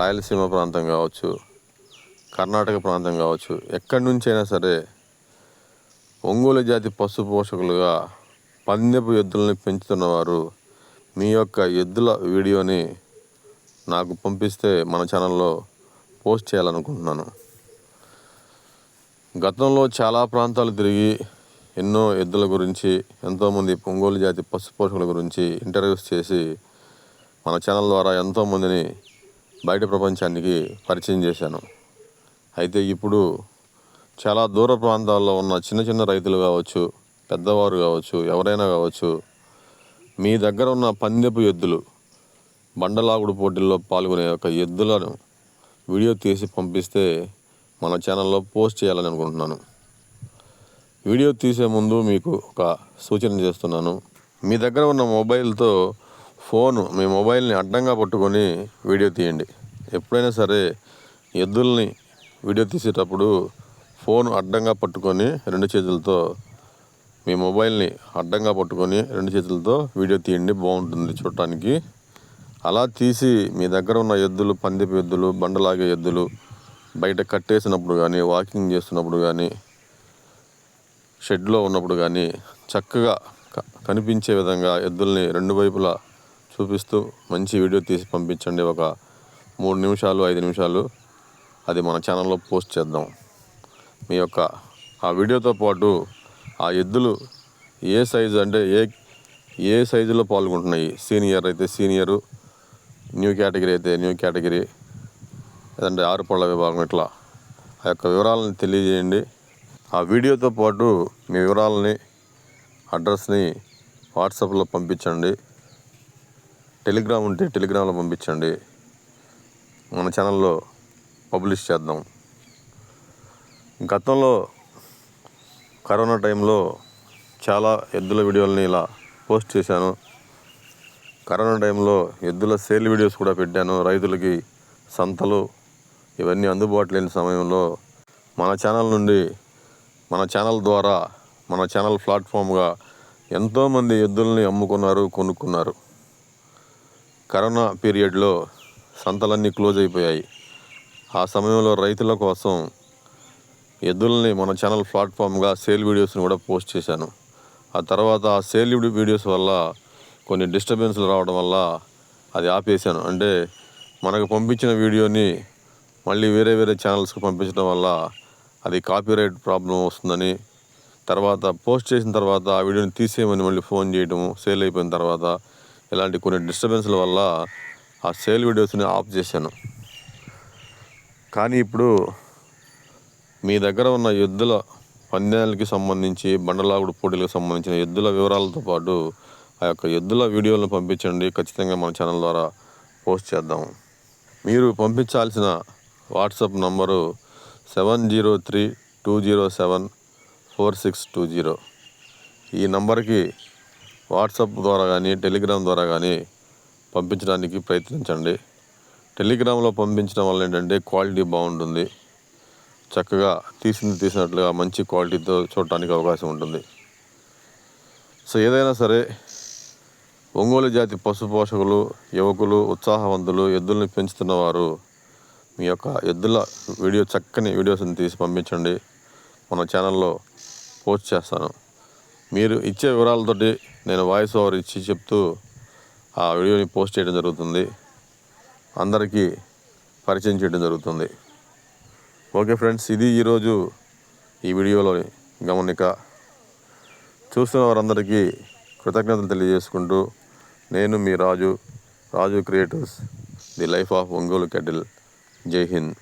రాయలసీమ ప్రాంతం కావచ్చు కర్ణాటక ప్రాంతం కావచ్చు ఎక్కడి నుంచైనా సరే ఒంగోలు జాతి పశు పోషకులుగా పందెపు ఎద్దులని పెంచుతున్నవారు మీ యొక్క ఎద్దుల వీడియోని నాకు పంపిస్తే మన ఛానల్లో పోస్ట్ చేయాలనుకుంటున్నాను. గతంలో చాలా ప్రాంతాలు తిరిగి ఎన్నో ఎద్దుల గురించి ఎంతోమంది ఒంగోలు జాతి పశు పోషకుల గురించి ఇంటర్వ్యూస్ చేసి మన ఛానల్ ద్వారా ఎంతోమందిని బయట ప్రపంచానికి పరిచయం చేశాను. అయితే ఇప్పుడు చాలా దూర ప్రాంతాల్లో ఉన్న చిన్న చిన్న రైతులు కావచ్చు పెద్దవారు కావచ్చు ఎవరైనా కావచ్చు మీ దగ్గర ఉన్న పందెపు ఎద్దులు బండలాగుడు పోటీల్లో పాల్గొనే ఒక ఎద్దులను వీడియో తీసి పంపిస్తే మన ఛానల్లో పోస్ట్ చేయాలని అనుకుంటున్నాను. వీడియో తీసే ముందు మీకు ఒక సూచన చేస్తున్నాను. మీ దగ్గర ఉన్న మొబైల్తో ఫోన్ మీ మొబైల్ని అడ్డంగా పట్టుకొని వీడియో తీయండి. ఎప్పుడైనా సరే ఎద్దుల్ని వీడియో తీసేటప్పుడు ఫోన్ అడ్డంగా పట్టుకొని రెండు చేతులతో మీ మొబైల్ని అడ్డంగా పట్టుకొని రెండు చేతులతో వీడియో తీయండి బాగుంటుంది చూడటానికి. అలా తీసి మీ దగ్గర ఉన్న ఎద్దులు పందిపు ఎద్దులు బండలాగే ఎద్దులు బయట కట్టేసినప్పుడు కానీ వాకింగ్ చేస్తున్నప్పుడు కానీ షెడ్లో ఉన్నప్పుడు కానీ చక్కగా కనిపించే విధంగా ఎద్దుల్ని రెండు వైపులా చూపిస్తూ మంచి వీడియో తీసి పంపించండి. ఒక మూడు నిమిషాలు ఐదు నిమిషాలు అది మన ఛానల్లో పోస్ట్ చేద్దాం. మీ యొక్క ఆ వీడియోతో పాటు ఆ ఎద్దులు ఏ సైజు అంటే ఏ ఏ సైజులో పాల్గొంటున్నాయి? సీనియర్ అయితే సీనియరు న్యూ కేటగిరీ అయితే న్యూ కేటగిరీ లేదంటే ఆరు పళ్ళ విభాగం ఇట్లా. ఆ యొక్క వివరాలను తెలియజేయండి. ఆ వీడియోతో పాటు మీ వివరాలని అడ్రస్ని వాట్సాప్లో పంపించండి. టెలిగ్రామ్ ఉంటే టెలిగ్రామ్లో పంపించండి. మన ఛానల్లో పబ్లిష్ చేద్దాం. గతంలో కరోనా టైంలో చాలా ఎద్దుల వీడియోలని ఇలా పోస్ట్ చేశాను. కరోనా టైంలో ఎద్దుల సేల్ వీడియోస్ కూడా పెట్టాను. రైతులకి సంతలు ఇవన్నీ అందుబాటు లేని సమయంలో మన ఛానల్ నుండి మన ఛానల్ ద్వారా మన ఛానల్ ప్లాట్ఫామ్గా ఎంతోమంది ఎద్దుల్ని అమ్ముకున్నారు కొనుక్కున్నారు. కరోనా పీరియడ్లో సంతలన్నీ క్లోజ్ అయిపోయాయి. ఆ సమయంలో రైతుల కోసం ఎద్దుల్ని మన ఛానల్ ప్లాట్ఫామ్గా సేల్ వీడియోస్ని కూడా పోస్ట్ చేశాను. ఆ తర్వాత ఆ సేల్ వీడియోస్ వల్ల కొన్ని డిస్టర్బెన్స్లు రావడం వల్ల అది ఆపేశాను. అంటే మనకు పంపించిన వీడియోని మళ్ళీ వేరే వేరే ఛానల్స్కి పంపించడం వల్ల అది కాపీరైట్ ప్రాబ్లం వస్తుందని తర్వాత పోస్ట్ చేసిన తర్వాత ఆ వీడియోని తీసేయమని మళ్ళీ ఫోన్ చేయడము సేల్ అయిపోయిన తర్వాత ఇలాంటి కొన్ని డిస్టర్బెన్స్ల వల్ల ఆ సేల్ వీడియోస్ని ఆఫ్ చేశాను. కానీ ఇప్పుడు మీ దగ్గర ఉన్న ఎద్దుల పందాలకి సంబంధించి బండలాగుడు పోటీలకు సంబంధించిన ఎద్దుల వివరాలతో పాటు ఆ యొక్క ఎద్దుల వీడియోలను పంపించండి. ఖచ్చితంగా మన ఛానల్ ద్వారా పోస్ట్ చేద్దాం. మీరు పంపించాల్సిన WhatsApp number seven zero three two zero seven four six two zero ఈ నంబర్కి వాట్సాప్ ద్వారా కానీ టెలిగ్రామ్ ద్వారా కానీ పంపించడానికి ప్రయత్నించండి. టెలిగ్రామ్లో పంపించడం వల్ల ఏంటంటే క్వాలిటీ బాగుంటుంది. చక్కగా తీసింది తీసినట్లుగా మంచి క్వాలిటీతో చూడటానికి అవకాశం ఉంటుంది. సో ఏదైనా సరే ఒంగోలు జాతి పశు పోషకులు యువకులు ఉత్సాహవంతులు ఎద్దుల్ని పెంచుతున్నవారు మీ యొక్క ఎద్దుల వీడియో చక్కని వీడియోస్ని తీసి పంపించండి. మన ఛానల్లో పోస్ట్ చేస్తాను. మీరు ఇచ్చే వివరాలతోటి నేను వాయిస్ ఓవర్ ఇచ్చి చెప్తూ ఆ వీడియోని పోస్ట్ చేయడం జరుగుతుంది. అందరికీ పరిచయం చేయడం జరుగుతుంది. ఓకే ఫ్రెండ్స్ ఇది ఈరోజు ఈ వీడియోలోని గమనిక. చూస్తున్న వారందరికీ కృతజ్ఞతలు తెలియజేసుకుంటూ నేను మీ Raju Raju creatives the life of Ongole cattle Jai Hind.